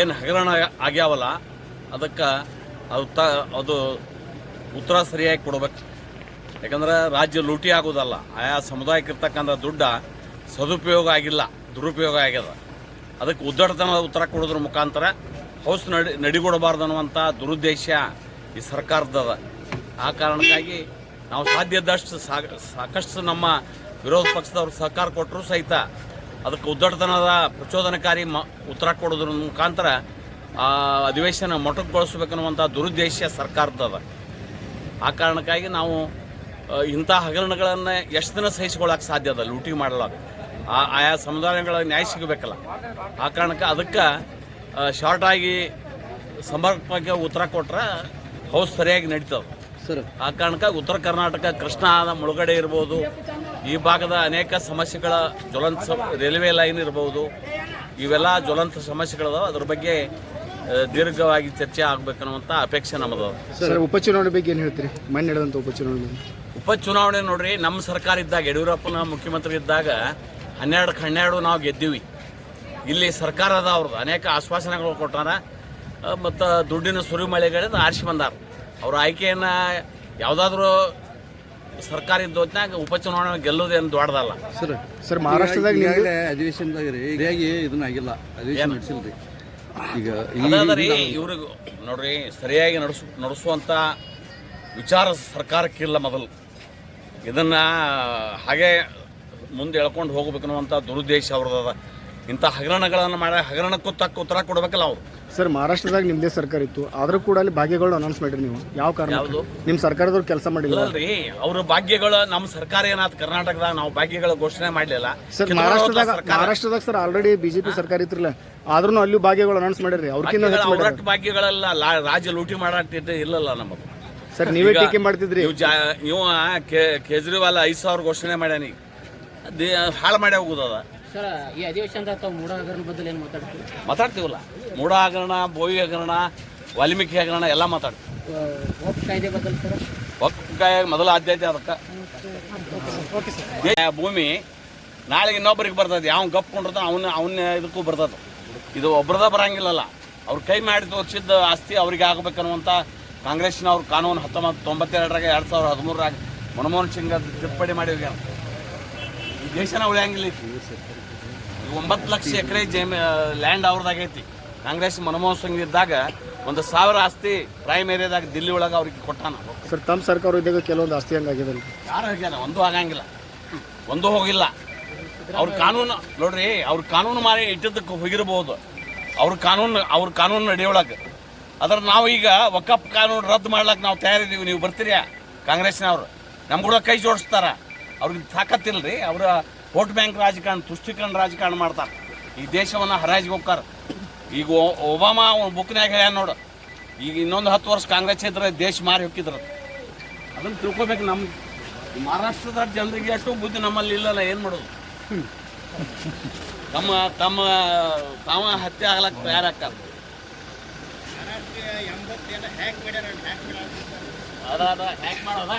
ಏನು ಹಗರಣ ಆಗ್ಯಾವಲ್ಲ, ಅದಕ್ಕೆ ಅದು ತ, ಅದು ಉತ್ತರ ಸರಿಯಾಗಿ ಕೊಡ್ಬೇಕು. ಯಾಕಂದ್ರೆ ರಾಜ್ಯ ಲೂಟಿ ಆಗೋದಲ್ಲ, ಆಯಾ ಸಮುದಾಯಕ್ಕೆ ಇರ್ತಕ್ಕಂಥ ದುಡ್ಡ ಸದುಪಯೋಗ ಆಗಿಲ್ಲ, ದುರುಪಯೋಗ ಆಗ್ಯದ. ಅದಕ್ಕೆ ಉದ್ದಟತನದ ಉತ್ತರ ಕೊಡೋದ್ರ ಮುಖಾಂತರ ಹೌಸ್ ನಡಿ, ನಡಿಗೊಡಬಾರ್ದು ಅನ್ನುವಂಥ ದುರುದ್ದೇಶ ಈ ಸರ್ಕಾರದ ಆ ಕಾರಣಕ್ಕಾಗಿ ನಾವು ಸಾಧ್ಯದಷ್ಟು ಸಾಕಷ್ಟು ನಮ್ಮ ವಿರೋಧ ಪಕ್ಷದವ್ರು ಸಹಕಾರ ಕೊಟ್ಟರು ಸಹಿತ ಅದಕ್ಕೆ ಉದ್ದಟತನದ ಪ್ರಚೋದನಕಾರಿ ಮ ಉತ್ತರ ಕೊಡೋದ್ರ ಮುಖಾಂತರ ಆ ಅಧಿವೇಶನ ಮೊಟಕುಗೊಳಿಸ್ಬೇಕನ್ನುವಂಥ ದುರುದ್ದೇಶ ಸರ್ಕಾರದ ಆ ಕಾರಣಕ್ಕಾಗಿ ನಾವು ಇಂಥ ಹಗರಣಗಳನ್ನು ಎಷ್ಟು ದಿನ ಸಹಿಸ್ಕೊಳ್ಳೋಕೆ ಸಾಧ್ಯ ಅದ? ಲೂಟಿ ಮಾಡಲಾಗ ಆ ಆಯಾ ಸಮುದಾಯಗಳ ನ್ಯಾಯ ಸಿಗಬೇಕಲ್ಲ. ಆ ಕಾರಣಕ್ಕೆ ಅದಕ್ಕೆ ಶಾರ್ಟಾಗಿ ಸಮರ್ಪಕ ಉತ್ತರ ಕೊಟ್ರೆ ಹೌಸ್ ಸರಿಯಾಗಿ ನಡೀತದೆ. ಸರ್. ಆ ಕಾರಣಕ್ಕಾಗಿ ಉತ್ತರ ಕರ್ನಾಟಕ ಕೃಷ್ಣಾದ ಮುಳುಗಡೆ ಇರ್ಬೋದು. ಈ ಭಾಗದ ಅನೇಕ ಸಮಸ್ಯೆಗಳ ಜ್ವಲಂತ ರೈಲ್ವೆ ಲೈನ್ ಇರ್ಬೋದು ಇವೆಲ್ಲ ಜ್ವಲಂತ ಸಮಸ್ಯೆಗಳದಾವ. ಅದ್ರ ಬಗ್ಗೆ ದೀರ್ಘವಾಗಿ ಚರ್ಚೆ ಆಗ್ಬೇಕನ್ನುವಂಥ ಅಪೇಕ್ಷೆ ನಮ್ಮದು. ಸರ್ ಉಪಚುನಾವಣೆ ಬಗ್ಗೆ ಏನು ಹೇಳ್ತೀರಿ? ಮಣ್ಣು ನಡೆದಂಥ ಉಪಚುನಾವಣೆ ಉಪಚುನಾವಣೆ ನೋಡ್ರಿ ನಮ್ಮ ಸರ್ಕಾರ ಇದ್ದಾಗ ಯಡಿಯೂರಪ್ಪನ ಮುಖ್ಯಮಂತ್ರಿ ಇದ್ದಾಗ ಹನ್ನೆರಡಕ್ಕೆ ಹನ್ನೆರಡು ನಾವು ಗೆದ್ದೀವಿ. ಇಲ್ಲಿ ಸರ್ಕಾರ ಅದ ಅವ್ರದ್ದು. ಅನೇಕ ಆಶ್ವಾಸನೆಗಳು ಕೊಟ್ಟಾರ. ಮತ್ತು ದುಡ್ಡಿನ ಸುರಿಮಳೆಗಳಿಂದ ಆರಿಸಿ ಬಂದಾರ. ಅವ್ರ ಆಯ್ಕೆಯನ್ನು ಯಾವುದಾದ್ರೂ ಸರ್ಕಾರ ಇದ್ದ ಉಪಚುನಾವಣೆ ಉಪಚುನಾವಣೆ ಅಂತ ದೊಡ್ಡದಲ್ಲ. ಸರ್ ಸರ್ ಮಹಾರಾಷ್ಟ್ರದಾಗ ಈಗಾಗಲೇ ಅಧಿವೇಶನದಾಗ ರೀ ಸರಿಯಾಗಿ ಇದನ್ನ ಆಗಿಲ್ಲ ಅಧಿವೇಶನ ನಡೆಸಿಲ್ರಿ. ಈಗ ಈ ಅದಾದ್ರಿ ಇವ್ರಿಗೆ ನೋಡ್ರಿ ಸರಿಯಾಗಿ ನಡೆಸು ನಡೆಸುವಂಥ ವಿಚಾರ ಸರ್ಕಾರಕ್ಕಿಲ್ಲ ಮೊದಲು. ಇದನ್ನು ಹಾಗೆ ಮುಂದೆ ಎಳ್ಕೊಂಡು ಹೋಗ್ಬೇಕು ಅನ್ನುವಂಥ ದುರುದ್ದೇಶ ಅವ್ರದ್ದು. ಇಂಥ ಹಗರಣಗಳನ್ನು ಮಾಡಿ ಹಗರಣಕ್ಕೂ ತಕ್ಕ ಉತ್ತರ ಕೊಡಬೇಕಲ್ಲ ಅವರು. ಸರ್ ಮಹಾರಾಷ್ಟ್ರದಾಗ ನಿಮ್ಮದೇ ಸರ್ಕಾರ ಇತ್ತು. ಆದರೂ ಕೂಡ ಅಲ್ಲಿ ಭಾಗ್ಯಗಳು ಅನೌನ್ಸ್ ಮಾಡಿರಿ ನೀವು. ಯಾವ ಕಾರಣ ಯಾವುದು? ನಿಮ್ಮ ಸರ್ಕಾರದವ್ರು ಕೆಲಸ ಮಾಡಿಲ್ಲ ಅಲ್ರಿ ಅವ್ರ ಭಾಗ್ಯಗಳು ನಮ್ಮ ಸರ್ಕಾರ ಏನಾದ ಕರ್ನಾಟಕದಾಗ ನಾವು ಭಾಗ್ಯಗಳ ಘೋಷಣೆ ಮಾಡಲಿಲ್ಲ. ಸರ್ ಮಹಾರಾಷ್ಟ್ರದಾಗ ಮಹಾರಾಷ್ಟ್ರದಾಗ ಸರ್ ಆಲ್ರೆಡಿ ಬಿಜೆಪಿ ಸರ್ಕಾರ ಇತ್ತಿರಲ್ಲ ಆದ್ರೂ ಅಲ್ಲಿ ಭಾಗ್ಯಗಳು ಅನೌನ್ಸ್ ಮಾಡಿರಿ. ಅವ್ರಕ್ಕಿಂತ ಹೆಚ್ಚು ಮಾಡ್ಯಾರ ಅವರಟ್ಟು ಭಾಗ್ಯಗಳೆಲ್ಲ ಲಾ- ರಾಜ್ಯ ಲೂಟಿ ಮಾಡಾಟ ಇಲ್ಲಲ್ಲ ನಮಗ. ಸರ್ ನೀವೇ ಈಗ ಟೀಕೆ ಮಾಡ್ತಿದ್ರಿ. ನೀವು ಜಾ ಇವ ಕೆ- ಕೇಜ್ರಿವಾಲ್ ಐದು ಸಾವಿರ ಘೋಷಣೆ ಮಾಡ್ಯಾನಿ. ದೇ ಹಾಳು ಮಾಡಿ ಹೋಗುದದ ಸರ್ ಈ ಅಧಿವೇಶನದಾಗ ತಾವು ಮೂಡ ಹಗರಣ ಬದಲು ಏನು ಮಾತಾಡ್ತೀವಿ ಮಾತಾಡ್ತೀವಲ್ಲ. ಮೂಢ ಹಗರಣ ಬೋಯಿ ಹಗರಣ ವಾಲ್ಮೀಕಿ ಹಗರಣ ಎಲ್ಲ ಮಾತಾಡ್ತೀವಿ. ವೋಟ್ ಕಾಯ್ದೆ ಬದಲು ಸರ್? ಒಕ್ಕಾಯ ಮೊದಲ ಆದ್ಯತೆ ಅದಕ್ಕೆ. ಭೂಮಿ ನಾಳೆಗೆ ಇನ್ನೊಬ್ಬರಿಗೆ ಬರ್ತದೆ. ಯಾವ ಗಪ್ ಕೊಂಡಿರ್ತ ಅವನ್ನ ಅವನ್ನ ಇದಕ್ಕೂ ಬರ್ತದೆ. ಇದು ಒಬ್ರದ ಬರಂಗಿಲ್ಲಲ್ಲ. ಅವ್ರ ಕೈ ಮಾಡಿ ತೋರಿಸಿದ್ದ ಆಸ್ತಿ ಅವ್ರಿಗೆ ಆಗ್ಬೇಕನ್ನುವಂಥ ಕಾಂಗ್ರೆಸ್ನವ್ರ ಕಾನೂನು ಹತ್ತೊಂಬತ್ತು ತೊಂಬತ್ತೆರಡರಾಗ ಎರಡು ಸಾವಿರದ ಹದಿಮೂರರಾಗ ಮನಮೋಹನ್ ಸಿಂಗ್ ಅದು ತಿದ್ದುಪಡಿ ಮಾಡಿ ಹೋಗ್ಯಾನ. ಈ ದೇಶನ ಉಳಿಯಂಗಿಲ್ಲ ಐತಿ ಒಂಬತ್ತು ಲಕ್ಷ ಎಕರೆ ಜಮಿ ಲ್ಯಾಂಡ್ ಅವ್ರದ್ದಾಗೈತಿ ಕಾಂಗ್ರೆಸ್ ಮನಮೋಹನ್ ಸಿಂಗ್ ಇದ್ದಾಗ ಒಂದು ಸಾವಿರ ಆಸ್ತಿ ಪ್ರೈಮ್ ಏರಿಯಾದಾಗ ದಿಲ್ಲಿ ಒಳಗೆ ಅವ್ರಿಗೆ ಕೊಟ್ಟಾನ. ಸರ್ ತಮ್ಮ ಸರ್ಕಾರ ಇದ್ದಾಗ ಕೆಲವೊಂದು ಆಸ್ತಿ ಹಂಗಾಗಿದಲ್ಲ ಯಾರು ಹೋಗ್ಯಾನ ಒಂದು ಆಗಂಗಿಲ್ಲ. ಒಂದು ಹೋಗಿಲ್ಲ. ಅವ್ರ ಕಾನೂನು ನೋಡ್ರಿ ಅವ್ರ ಕಾನೂನು ಮಾರಿ ಇಟ್ಟಿದ್ದಕ್ಕೆ ಹೋಗಿರ್ಬೋದು. ಅವ್ರ ಕಾನೂನು ಅವ್ರ ಕಾನೂನು ನಡೆಯೊಳಗೆ. ಅದ್ರ ನಾವು ಈಗ ವಕಪ್ ಕಾನೂನು ರದ್ದು ಮಾಡ್ಲಕ್ಕೆ ನಾವು ತಯಾರಿದ್ದೀವಿ ನೀವು ಬರ್ತೀರಾ ಕಾಂಗ್ರೆಸ್ನವ್ರು. ನಮ್ಮ ಕೂಡ ಕೈ ಜೋಡಿಸ್ತಾರ. ಅವ್ರಿಗೆ ತಾಕತ್ತಿಲ್ರಿ. ಅವರ ವೋಟ್ ಬ್ಯಾಂಕ್ ರಾಜಕಾರಣ ತುಷ್ಟೀಕರಣ ರಾಜಕಾರಣ ಮಾಡ್ತಾರೆ. ಈ ದೇಶವನ್ನು ಹರಾಜಿಗೆ ಹೋಗ್ತಾರೆ. ಈಗ ಒಬಾಮಾ ಅವ್ನ ಬುಕ್ನಾಗ ಹೇಳ್ಯಾನ ನೋಡು. ಈಗ ಇನ್ನೊಂದು ಹತ್ತು ವರ್ಷ ಕಾಂಗ್ರೆಸ್ ಇದ್ರೆ ದೇಶ ಮಾರಿ ಹೋಗಿದ್ರು ಅದನ್ನು ತಿಳ್ಕೊಬೇಕು ನಮ್ಮ ಮಹಾರಾಷ್ಟ್ರದ ಜನರಿಗೆ ಅಷ್ಟು ಬುದ್ಧಿ ನಮ್ಮಲ್ಲಿ ಇಲ್ಲಲ್ಲ ಏನು ಮಾಡೋದು? ತಮ್ಮ ತಮ್ಮ ತಾವ ಹತ್ಯೆ ಆಗ್ಲಕ್ಕೆ ತಯಾರಾಗ್ತಾರೆ ಅದ ಅದ ಹ್ಯಾಕ್ ಮಾಡೋದ